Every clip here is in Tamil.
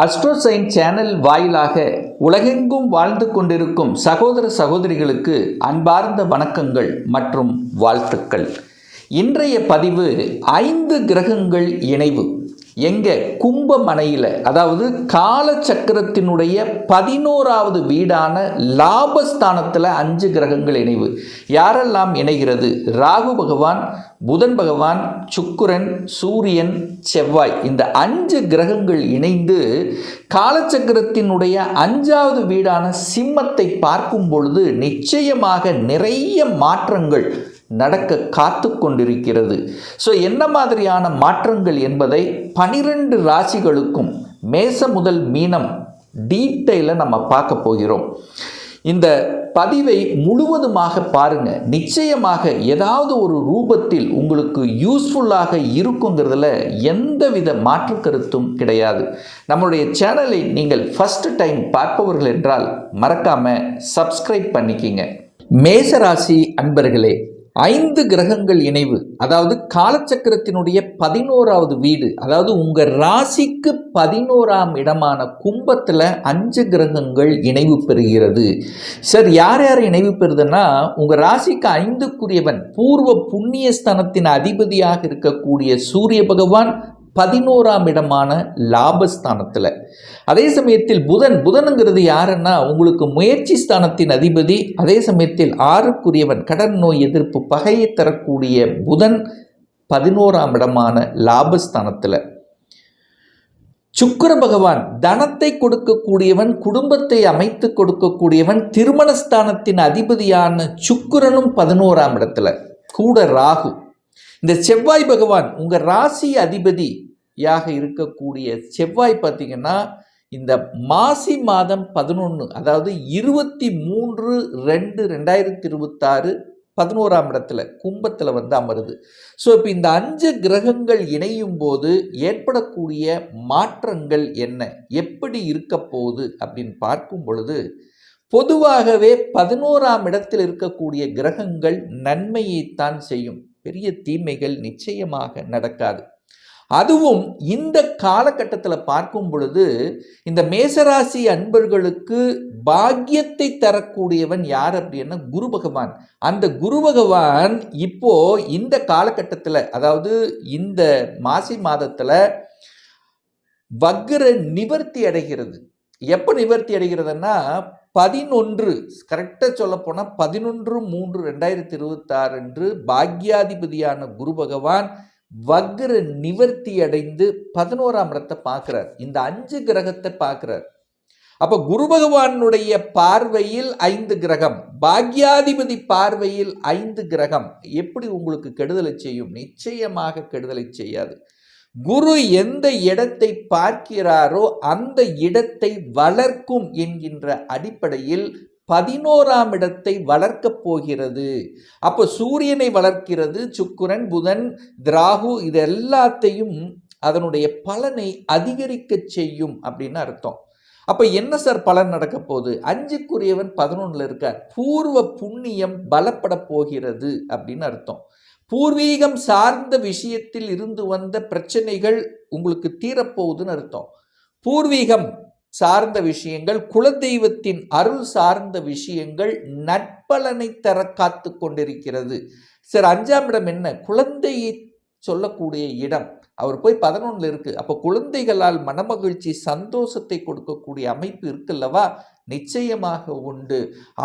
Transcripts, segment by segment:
அஸ்ட்ரோசைன் சேனல் வாயிலாக உலகெங்கும் வாழ்ந்து கொண்டிருக்கும் சகோதர சகோதரிகளுக்கு அன்பார்ந்த வணக்கங்கள் மற்றும் வாழ்த்துக்கள். இன்றைய பதிவு ஐந்து கிரகங்கள் இணைவு. எங்கே கும்பமனையில் அதாவது காலச்சக்கரத்தினுடைய பதினோராவது வீடான லாபஸ்தானத்தில் அஞ்சு கிரகங்கள் இணைவு. யாரெல்லாம் இணைகிறது? ராகு பகவான் புதன் பகவான் சுக்குரன் சூரியன் செவ்வாய். இந்த அஞ்சு கிரகங்கள் இணைந்து காலச்சக்கரத்தினுடைய அஞ்சாவது வீடான சிம்மத்தை பார்க்கும் பொழுது நிச்சயமாக நிறைய மாற்றங்கள் நடக்க காத்து கொண்டிருக்கிறது ஸோ என்ன மாதிரியான மாற்றங்கள் என்பதை பனிரெண்டு ராசிகளுக்கும் மேச முதல் மீனம் டீட்டெயிலாக நம்ம பார்க்க போகிறோம். இந்த பதிவை முழுவதுமாக பாருங்க. நிச்சயமாக ஏதாவது ஒரு ரூபத்தில் உங்களுக்கு யூஸ்ஃபுல்லாக இருக்குங்கிறதுல எந்தவித மாற்று கருத்தும் கிடையாது. நம்மளுடைய சேனலை நீங்கள் ஃபஸ்ட் டைம் பார்ப்பவர்கள் என்றால் மறக்காம சப்ஸ்கிரைப் பண்ணிக்கிங்க. மேசராசி அன்பர்களே ஐந்து கிரகங்கள் இணைவு அதாவது காலச்சக்கரத்தினுடைய பதினோராவது வீடு அதாவது உங்கள் ராசிக்கு பதினோராம் இடமான கும்பத்தில் அஞ்சு கிரகங்கள் இணைவு பெறுகிறது. சார் யார் யார் இணைவு பெறுதுன்னா உங்கள் ராசிக்கு ஐந்துக்குரியவன் பூர்வ புண்ணியஸ்தனத்தின் அதிபதியாக இருக்கக்கூடிய சூரிய பகவான் பதினோராம் இடமான லாபஸ்தானத்தில். அதே சமயத்தில் புதன் புதனுங்கிறது யாருன்னா உங்களுக்கு முயற்சி ஸ்தானத்தின் அதிபதி அதே சமயத்தில் ஆறுக்குரியவன் கடன் நோய் எதிர்ப்பு பகையை தரக்கூடிய புதன் பதினோராம் இடமான லாபஸ்தானத்தில். சுக்கர பகவான் தனத்தை கொடுக்கக்கூடியவன் குடும்பத்தை அமைத்து கொடுக்கக்கூடியவன் திருமணஸ்தானத்தின் அதிபதியான சுக்கிரனும் பதினோராம் இடத்துல. கூட ராகு. இந்த செவ்வாய் பகவான் உங்கள் ராசி அதிபதி யாக இருக்கக்கூடிய செவ்வாய் பார்த்தீங்கன்னா இந்த மாசி மாதம் பதினொன்று அதாவது இருபத்தி மூன்று ரெண்டு ரெண்டாயிரத்தி இருபத்தாறு பதினோராம் இடத்துல கும்பத்தில் வந்து அமருது. ஸோ இப்போ இந்த அஞ்சு கிரகங்கள் இணையும் போது ஏற்படக்கூடிய மாற்றங்கள் என்ன? எப்படி இருக்க போகுது? அப்படின்னு பார்க்கும் பொழுது பொதுவாகவே பதினோராம் இடத்தில் இருக்கக்கூடிய கிரகங்கள் நன்மையைத்தான் செய்யும். பெரிய தீமைகள் நிச்சயமாக நடக்காது. அதுவும் இந்த காலகட்டத்தில் பார்க்கும் பொழுது இந்த மேசராசி அன்பர்களுக்கு பாக்கியத்தை தரக்கூடியவன் யார் அப்படின்னா குரு பகவான். அந்த குரு பகவான் இப்போ இந்த காலகட்டத்தில் அதாவது இந்த மாசி மாதத்தில் வக்ர நிவர்த்தி அடைகிறது. எப்போ நிவர்த்தி அடைகிறதுன்னா பதினொன்று கரெக்டாக சொல்லப்போனால் பதினொன்று மூன்று ரெண்டாயிரத்தி இருபத்தாறு அன்று பாக்யாதிபதியான குரு பகவான் வக்ர நிவர்த்தி அடைந்து பதினோராம் இடத்தை பார்க்குறார். இந்த அஞ்சு கிரகத்தை பார்க்குறார். அப்போ குரு பகவானுடைய பார்வையில் ஐந்து கிரகம் பாக்யாதிபதி பார்வையில் ஐந்து கிரகம். எப்படி உங்களுக்கு கெடுதலை செய்யும்? நிச்சயமாக கெடுதலை செய்யாது. குரு எந்த இடத்தை பார்க்கிறாரோ அந்த இடத்தை வளர்க்கும் என்கின்ற அடிப்படையில் பதினோராம் இடத்தை வளர்க்கப் போகிறது. அப்போ சூரியனை வளர்க்கிறது சுக்குரன் புதன் திராகு இது எல்லாத்தையும் அதனுடைய பலனை அதிகரிக்க செய்யும் அப்படின்னு அர்த்தம். அப்போ என்ன சார் பலன் நடக்க போகுது? அஞ்சுக்குரியவன் பதினொன்றில் இருக்கார். பூர்வ புண்ணியம் பலப்பட போகிறது அப்படின்னு அர்த்தம். பூர்வீகம் சார்ந்த விஷயத்தில் இருந்து வந்த பிரச்சனைகள் உங்களுக்கு தீரப்போகுதுன்னு அர்த்தம். பூர்வீகம் சார்ந்த விஷயங்கள் குலதெய்வத்தின் அருள் சார்ந்த விஷயங்கள் நட்பலனை தர காத்து கொண்டிருக்கிறது. சார் அஞ்சாம் இடம் என்ன? குழந்தையை சொல்லக்கூடிய இடம். அவர் போய் பதினொன்றில் இருக்குது அப்போ குழந்தைகளால் மனமகிழ்ச்சி சந்தோஷத்தை கொடுக்கக்கூடிய அமைப்பு இருக்குல்லவா? நிச்சயமாக உண்டு.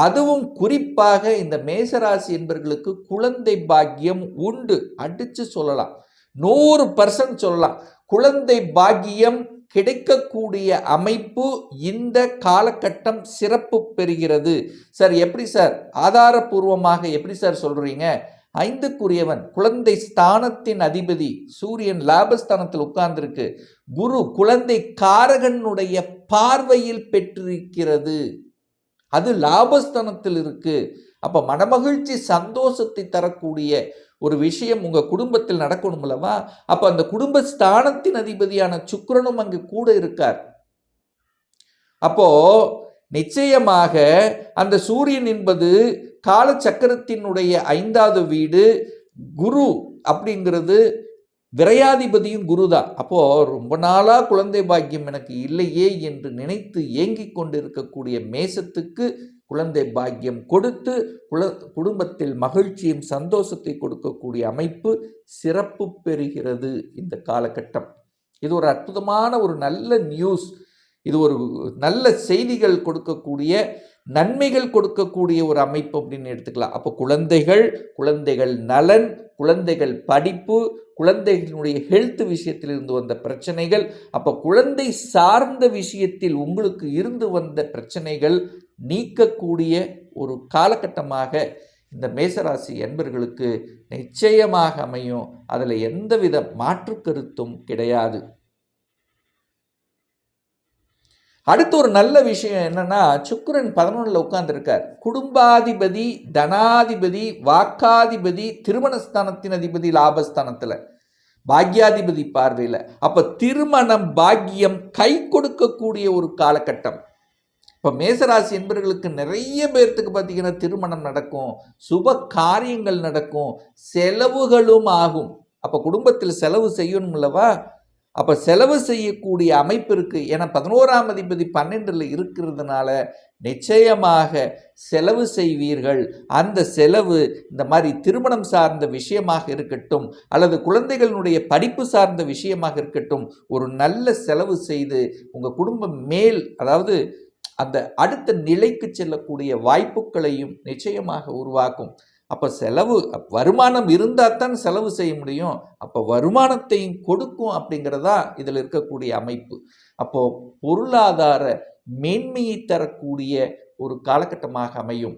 அதுவும் குறிப்பாக இந்த மேசராசி என்பர்களுக்கு குழந்தை பாக்கியம் உண்டு. அடித்து சொல்லலாம். நூறு பர்சன்ட் சொல்லலாம். குழந்தை பாக்கியம் கிடைக்கக்கூடிய அமைப்பு இந்த காலகட்டம் சிறப்பு பெறுகிறது. சார் எப்படி சார்? ஆதாரபூர்வமாக எப்படி சார் சொல்கிறீங்க ஐந்துக்குரியவன் குழந்தை ஸ்தானத்தின் அதிபதி சூரியன் லாபஸ்தானத்தில் உட்கார்ந்திருக்கு. குரு குழந்தை காரகனுடைய பார்வையில் பெற்றிருக்கிறது. அது லாபஸ்தனத்தில் இருக்குது அப்போ மனமகிழ்ச்சி சந்தோஷத்தை தரக்கூடிய ஒரு விஷயம் உங்கள் குடும்பத்தில் நடக்கணும் அல்லவா? அப்போ அந்த குடும்ப ஸ்தானத்தின் அதிபதியான சுக்ரனும் அங்கு கூட இருக்கார். அப்போ நிச்சயமாக அந்த சூரியன் என்பது காலச்சக்கரத்தினுடைய ஐந்தாவது வீடு குரு அப்படிங்கிறது விரையாதிபதியும் குருதா அப்போது ரொம்ப நாளாக குழந்தை பாக்கியம் எனக்கு இல்லையே என்று நினைத்து ஏங்கிக் கொண்டிருக்கக்கூடிய மேசத்துக்கு குழந்தை பாக்கியம் கொடுத்து குல குடும்பத்தில் மகிழ்ச்சியும் சந்தோஷத்தை கொடுக்கக்கூடிய அமைப்பு சிறப்பு பெறுகிறது இந்த காலகட்டம். இது ஒரு அற்புதமான ஒரு நல்ல நியூஸ் இது ஒரு நல்ல செய்திகள் கொடுக்கக்கூடிய நன்மைகள் கொடுக்கக்கூடிய ஒரு அமைப்பு அப்படின்னு எடுத்துக்கலாம். அப்போ குழந்தைகள் குழந்தைகள் நலன் குழந்தைகள் படிப்பு குழந்தைகளுடைய ஹெல்த் விஷயத்தில் இருந்து வந்த பிரச்சனைகள் அப்போ குழந்தை சார்ந்த விஷயத்தில் உங்களுக்கு இருந்து வந்த பிரச்சனைகள் நீக்கக்கூடிய ஒரு காலகட்டமாக இந்த மேசராசி என்பர்களுக்கு நிச்சயமாக அமையும். அதில் எந்தவித மாற்று கருத்தும் கிடையாது. அடுத்து ஒரு நல்ல விஷயம் என்னன்னா சுக்கரன் பதினொன்றில் உட்கார்ந்துருக்கார். குடும்பாதிபதி தனாதிபதி வாக்காதிபதி திருமணஸ்தானத்தின் அதிபதி லாபஸ்தானத்தில். பாக்யாதிபதி பார்வையில். அப்போ திருமணம் பாக்கியம் கை கொடுக்கக்கூடிய ஒரு காலகட்டம். இப்போ மேசராசி என்பவர்களுக்கு நிறைய பேர்த்துக்கு பார்த்தீங்கன்னா திருமணம் நடக்கும் சுப காரியங்கள் நடக்கும் செலவுகளும் ஆகும். அப்போ குடும்பத்தில் செலவு செய்யணும் இல்லவா அப்போ செலவு செய்யக்கூடிய அமைப்பு இருக்குது ஏன்னா பதினோராம் அதிபதி பன்னெண்டில் இருக்கிறதுனால நிச்சயமாக செலவு செய்வீர்கள். அந்த செலவு இந்த மாதிரி திருமணம் சார்ந்த விஷயமாக இருக்கட்டும் அல்லது குழந்தைகளுடைய படிப்பு சார்ந்த விஷயமாக இருக்கட்டும் ஒரு நல்ல செலவு செய்து உங்கள் குடும்பம் மேல் அதாவது அந்த அடுத்த நிலைக்கு செல்லக்கூடிய வாய்ப்புகளையும் நிச்சயமாக உருவாக்கும். அப்போ செலவு வருமானம் இருந்தால் தான் செலவு செய்ய முடியும். அப்போ வருமானத்தையும் கொடுக்கும் அப்படிங்கிறதா இதில் இருக்கக்கூடிய அமைப்பு. அப்போது பொருளாதார மேன்மையை தரக்கூடிய ஒரு காலகட்டமாக அமையும்.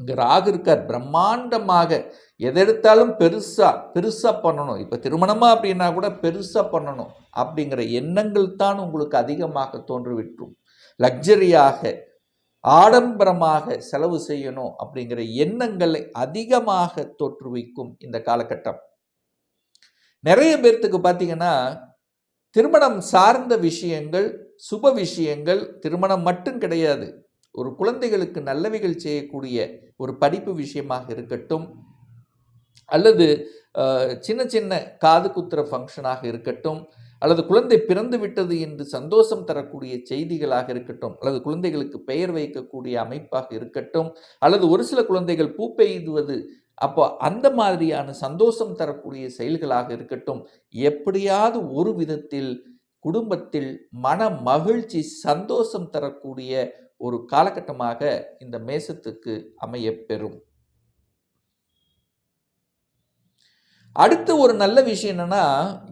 இங்கே ராகு இருக்கார். பிரம்மாண்டமாக எதெடுத்தாலும் பெருசாக பெருசாக பண்ணணும். இப்போ திருமணமாக அப்படின்னா கூட பெருசாக பண்ணணும். அப்படிங்கிற எண்ணங்கள் தான் உங்களுக்கு அதிகமாக தோன்றுவிட்டும். லக்ஸரியாக ஆடம்பரமாக செலவு செய்யணும் அப்படிங்கிற எண்ணங்களை அதிகமாக தோற்றுவிக்கும் இந்த காலகட்டம். நிறைய பேர்த்துக்கு பார்த்தீங்கன்னா திருமணம் சார்ந்த விஷயங்கள் சுப விஷயங்கள் திருமணம் மட்டும் கிடையாது. ஒரு குழந்தைகளுக்கு நல்லவைகள் செய்யக்கூடிய ஒரு படிப்பு விஷயமாக இருக்கட்டும் அல்லது சின்ன சின்ன காது குத்துற ஃபங்க்ஷனாக இருக்கட்டும் அல்லது குழந்தை பிறந்து விட்டது என்று சந்தோஷம் தரக்கூடிய செய்திகளாக இருக்கட்டும் அல்லது குழந்தைகளுக்கு பெயர் வைக்கக்கூடிய அமைப்பாக இருக்கட்டும் அல்லது ஒரு சில குழந்தைகள் பூ பெய்துவது அப்போ அந்த மாதிரியான சந்தோஷம் தரக்கூடிய செயல்களாக இருக்கட்டும் எப்படியாவது ஒரு விதத்தில் குடும்பத்தில் மன மகிழ்ச்சி சந்தோஷம் தரக்கூடிய ஒரு காலகட்டமாக இந்த மேசத்துக்கு அமைய பெறும் அடுத்து ஒரு நல்ல விஷயம் என்னன்னா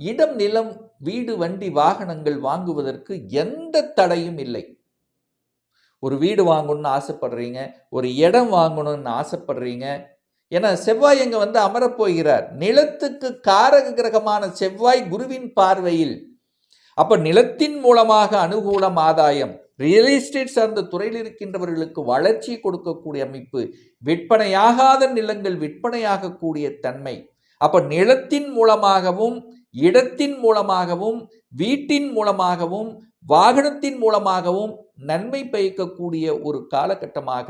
இடம் நிலம் வீடு வண்டி வாகனங்கள் வாங்குவதற்கு எந்த தடையும் இல்லை. ஒரு வீடு வாங்கணும்னு ஆசைப்படுறீங்க ஒரு இடம் வாங்கணும்னு ஆசைப்படுறீங்க. ஏன்னா செவ்வாய் எங்க வந்து அமரப்போகிறார் நிலத்துக்கு காரக கிரகமான செவ்வாய் குருவின் பார்வையில். அப்ப நிலத்தின் மூலமாக அனுகூலம் ஆதாயம். ரியல் எஸ்டேட் சார்ந்த துறையில் இருக்கின்றவர்களுக்கு வளர்ச்சி கொடுக்கக்கூடிய அமைப்பு. விற்பனையாகாத நிலங்கள் விற்பனையாகக்கூடிய தன்மை. அப்ப நிலத்தின் மூலமாகவும் இடத்தின் மூலமாகவும் வீட்டின் மூலமாகவும் வாகனத்தின் மூலமாகவும் நன்மை பயக்கக்கூடிய ஒரு காலகட்டமாக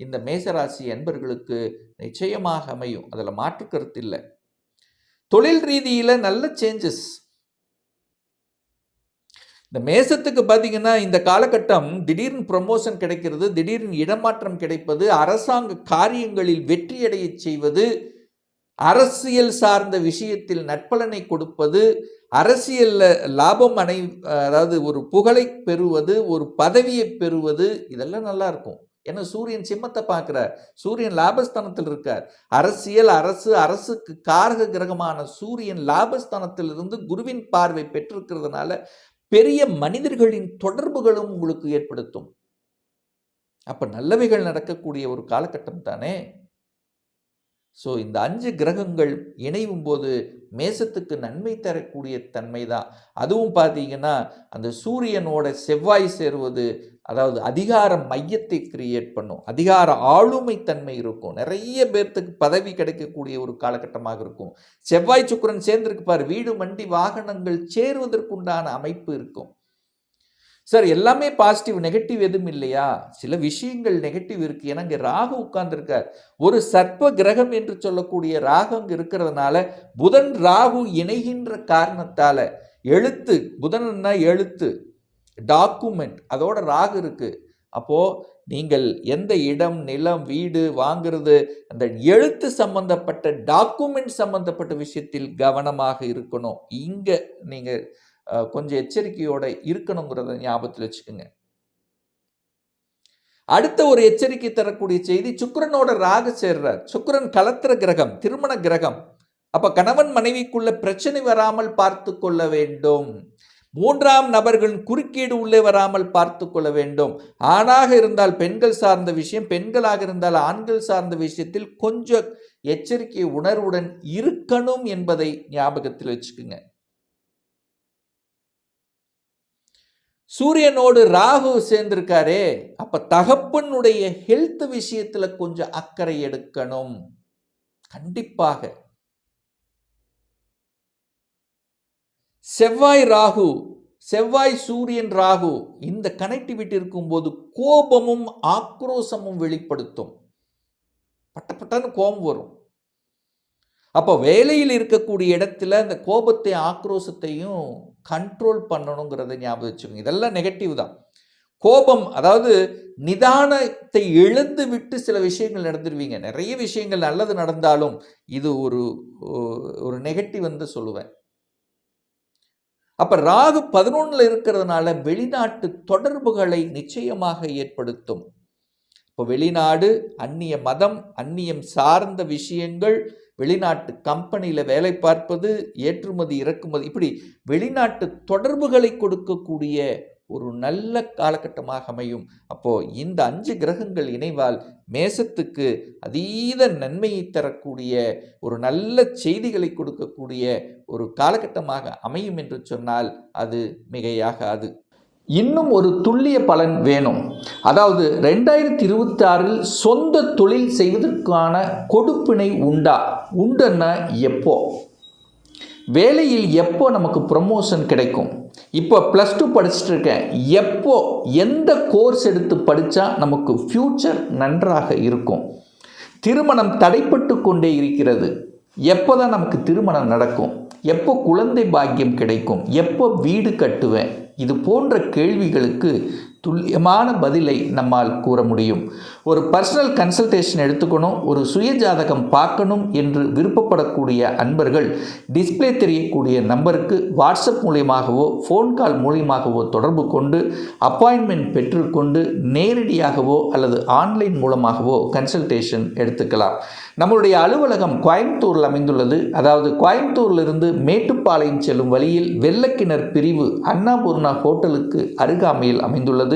இந்த மேசராசி அன்பர்களுக்கு நிச்சயமாக அமையும். அதில் மாற்று கருத்து இல்லை. தொழில் ரீதியில் நல்ல சேஞ்சஸ் இந்த மேசத்துக்கு பார்த்தீங்கன்னா இந்த காலகட்டம் திடீர்னு ப்ரமோஷன் கிடைக்கிறது திடீர்னு இடமாற்றம் கிடைப்பது அரசாங்க காரியங்களில் வெற்றியடைய செய்வது அரசியல் சார்ந்த விஷயத்தில் நட்பலனை கொடுப்பது அரசியலில் லாபம் அடை அதாவது ஒரு புகழை பெறுவது ஒரு பதவியை பெறுவது இதெல்லாம் நல்லா இருக்கும். ஏன்னா சூரியன் சிம்மத்தை பார்க்குறார். சூரியன் லாபஸ்தானத்தில் இருக்கார். அரசியல் அரசு அரசுக்கு காரக கிரகமான சூரியன் லாபஸ்தானத்திலிருந்து குருவின் பார்வை பெற்றிருக்கிறதுனால பெரிய மனிதர்களின் தொடர்புகளும் உங்களுக்கு ஏற்படுத்தும். அப்போ நல்லவைகள் நடக்கக்கூடிய ஒரு காலகட்டம் தானே? ஸோ இந்த அஞ்சு கிரகங்கள் இணையும் போது மேசத்துக்கு நன்மை தரக்கூடிய தன்மை தான் அதுவும் பார்த்தீங்கன்னா அந்த சூரியனோட செவ்வாய் சேருவது அதாவது அதிகார மையத்தை கிரியேட் பண்ணும். அதிகார ஆளுமை தன்மை இருக்கும். நிறைய பேர்த்துக்கு பதவி கிடைக்கக்கூடிய ஒரு காலகட்டமாக இருக்கும். செவ்வாய் சுக்கரன் சேர்ந்திருக்கு பார் வீடு மண்டி வாகனங்கள் சேருவதற்குண்டான அமைப்பு இருக்கும். சார் எல்லாமே பாசிட்டிவ் நெகட்டிவ் எதுவும் இல்லையா? சில விஷயங்கள் நெகட்டிவ் இருக்குது ஏன்னா இங்கே ராகு உட்கார்ந்துருக்கார். ஒரு சர்ப்ப கிரகம் என்று சொல்லக்கூடிய ராகு அங்கே இருக்கிறதுனால புதன் ராகு இணைகின்ற காரணத்தால் எழுத்து புதன்னா எழுத்து டாக்குமெண்ட் அதோட ராகு இருக்குது அப்போது நீங்கள் எந்த இடம் நிலம் வீடு வாங்கிறது அந்த எழுத்து சம்பந்தப்பட்ட டாக்குமெண்ட் சம்பந்தப்பட்ட விஷயத்தில் கவனமாக இருக்கணும். இங்கே நீங்கள் கொஞ்சம் எச்சரிக்கையோட இருக்கணுங்கிறத ஞாபகத்தில் வச்சுக்கோங்க. அடுத்த ஒரு எச்சரிக்கை தரக்கூடிய செய்தி சுக்கிரனோட ராகு சேர்றார். சுக்கரன் கலத்திர கிரகம் திருமண கிரகம். அப்ப கணவன் மனைவிக்குள்ள பிரச்சனை வராமல் பார்த்து கொள்ள வேண்டும். மூன்றாம் நபர்களின் குறுக்கீடு உள்ளே வராமல் பார்த்து கொள்ள வேண்டும். ஆணாக இருந்தால் பெண்கள் சார்ந்த விஷயம் பெண்களாக இருந்தால் ஆண்கள் சார்ந்த விஷயத்தில் கொஞ்சம் எச்சரிக்கை உணர்வுடன் இருக்கணும் என்பதை ஞாபகத்தில் வச்சுக்குங்க. சூரியனோடு ராகு சேர்ந்திருக்காரே அப்ப தகப்பனுடைய ஹெல்த் விஷயத்துல கொஞ்சம் அக்கறை எடுக்கணும். கண்டிப்பாக. செவ்வாய் ராகு செவ்வாய் சூரியன் ராகு இந்த கனெக்டிவிட்டி இருக்கும்போது கோபமும் ஆக்ரோசமும் வெளிப்படுத்தும். பட்டப்பட்டன்னு கோபம் வரும். அப்போ வேலையில் இருக்கக்கூடிய இடத்துல அந்த கோபத்தை ஆக்ரோசத்தையும் கண்ட்ரோல் பண்ணணுங்கிறத ஞாபகம் வச்சுக்கோங்க. இதெல்லாம் நெகட்டிவ் தான். கோபம் அதாவது நிதானத்தை எழுந்து விட்டு சில விஷயங்கள் நடந்துருவீங்க. நிறைய விஷயங்கள் நல்லது நடந்தாலும் இது ஒரு ஒரு நெகட்டிவ் வந்து சொல்லுவேன். அப்போ ராகு பதினொன்றில் இருக்கிறதுனால வெளிநாட்டு தொடர்புகளை நிச்சயமாக ஏற்படுத்தும். இப்போ வெளிநாடு அந்நிய மதம் அந்நியம் சார்ந்த விஷயங்கள் வெளிநாட்டு கம்பெனியில் வேலை பார்ப்பது ஏற்றுமதி இறக்குமதி இப்படி வெளிநாட்டு தொடர்புகளை கொடுக்கக்கூடிய ஒரு நல்ல காலகட்டமாக அமையும். அப்போது இந்த அஞ்சு கிரகங்கள் இணைவால் மேசத்துக்கு அதீத நன்மையை தரக்கூடிய ஒரு நல்ல செய்திகளை கொடுக்கக்கூடிய ஒரு காலகட்டமாக அமையும் என்று சொன்னால் அது மிகையாகாது. இன்னும் ஒரு துல்லிய பலன் வேணும். அதாவது ரெண்டாயிரத்தி இருபத்தி ஆறில் சொந்த தொழில் செய்வதற்கான கொடுப்பினை உண்டா? உண்டுன்னா எப்போ? வேலையில் எப்போ நமக்கு ப்ரமோஷன் கிடைக்கும்? இப்போ ப்ளஸ் டூ படிச்சுட்டு இருக்கேன். எப்போ? எந்த கோர்ஸ் எடுத்து படித்தா நமக்கு ஃப்யூச்சர் நன்றாக இருக்கும்? திருமணம் தடைப்பட்டு கொண்டே இருக்கிறது. எப்போ தான் நமக்கு திருமணம் நடக்கும்? எப்போ குழந்தை பாக்கியம் கிடைக்கும்? எப்போ வீடு கட்டுவேன்? இது போன்ற கேள்விகளுக்கு துல்லியமான பதிலை நம்மால் கூற முடியும். ஒரு பர்சனல் கன்சல்டேஷன் எடுத்துக்கணும் ஒரு சுய ஜாதகம் பார்க்கணும் என்று விருப்பப்படக்கூடிய அன்பர்கள் டிஸ்ப்ளே தெரியக்கூடிய நம்பருக்கு வாட்ஸ்அப் மூலியமாகவோ ஃபோன் கால் மூலியமாகவோ தொடர்பு கொண்டு அப்பாயின்மெண்ட் பெற்றுக்கொண்டு நேரடியாகவோ அல்லது ஆன்லைன் மூலமாகவோ கன்சல்டேஷன் எடுத்துக்கலாம். நம்மளுடைய அலுவலகம் கோயம்புத்தூரில் அமைந்துள்ளது. அதாவது கோயம்புத்தூரிலிருந்து மேட்டுப்பாளையம் செல்லும் வழியில் வெள்ளக்கிணர் பிரிவு அன்னபூர்ணா ஹோட்டலுக்கு அருகாமையில் அமைந்துள்ளது.